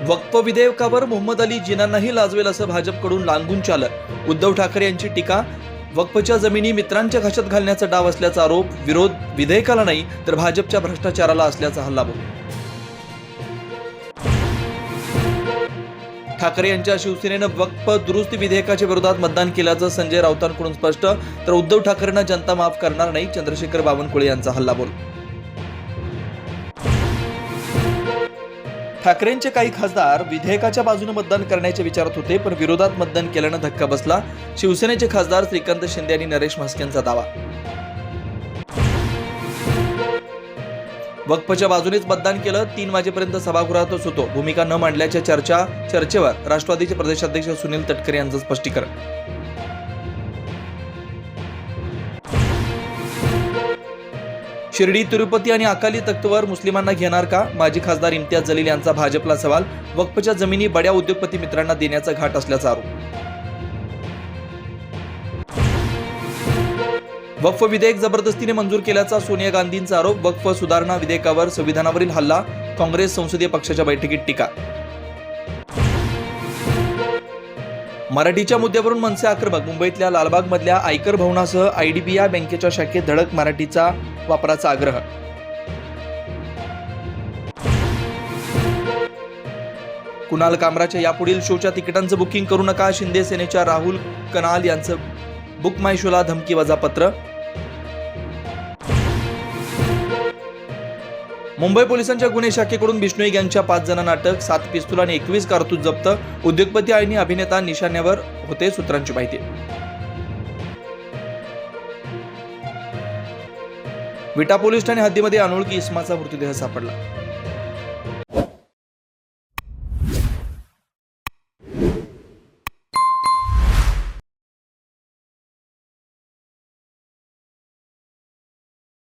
वक्फ विधेयकावर मोहम्मद अली जिनांनाही लाजवेल असं भाजपकडून लांगून चालत. उद्धव ठाकरे यांची टीका वक्फच्या जमिनी मित्रांच्या घशात घालण्याचा डाव असल्याचा आरोप विरोध विधेयकाला नाही तर भाजपच्या भ्रष्टाचाराला असल्याचा हल्लाबोल ठाकरे यांच्या शिवसेनेनं वक्फ दुरुस्ती विधेयकाच्या विरोधात मतदान केल्याचं संजय राऊतांकडून स्पष्ट तर उद्धव ठाकरेंना जनता माफ करणार नाही चंद्रशेखर बावनकुळे यांचा हल्लाबोल ठाकरेंचे काही खासदार विधेयकाच्या बाजूने मतदान करण्याच्या विचारात होते पण विरोधात मतदान केल्यानं धक्का बसला. शिवसेनेचे खासदार श्रीकांत शिंदे आणि नरेश म्हस्केंचा दावा. वक्फच्या बाजूनेच मतदान केलं तीन वाजेपर्यंत सभागृहातच होतो. भूमिका न मांडल्याच्या चर्चा चर्चेवर राष्ट्रवादीचे प्रदेशाध्यक्ष सुनील तटकरे यांचं स्पष्टीकरण. शिर्डी तिरुपती आणि अकाली तख्तवर मुस्लिमांना घेणार का? माजी खासदार इम्तियाज जलील यांचा भाजपला सवाल वक्फच्या जमिनी बड्या उद्योगपती मित्रांना देण्याचा घाट असल्याचा आरोप. वक्फ विधेयक जबरदस्तीने मंजूर केल्याचा सोनिया गांधींचा आरोप वक्फ सुधारणा विधेयकावर संविधानावरील हल्ला काँग्रेस संसदीय पक्षाच्या बैठकीत टीका. मराठीच्या मुद्द्यावरून मनसे आक्रमक मुंबईतल्या लालबागमधल्या आयकर भवनासह आय डी बी या बँकेच्या शाखेत धडक मराठीचा वापराचा आग्रह. कुणाल कामराच्या यापुढील शोच्या तिकिटांचं बुकिंग करू नका. शिंदे सेनेच्या राहुल कनाल यांचं बुक माय शोला धमकी वजा मुंबई पोलिसांच्या गुन्हे शाखेकडून बिष्णोई गँगच्या पाच जणांना अटक सात पिस्तूल आणि एकवीस कारतूस जप्त. उद्योगपती आणि अभिनेता निशाण्यावर होते सूत्रांची माहिती. विटा पोलीस ठाणे हद्दीमध्ये अनोळखी इस्माचा मृतदेह सापडला.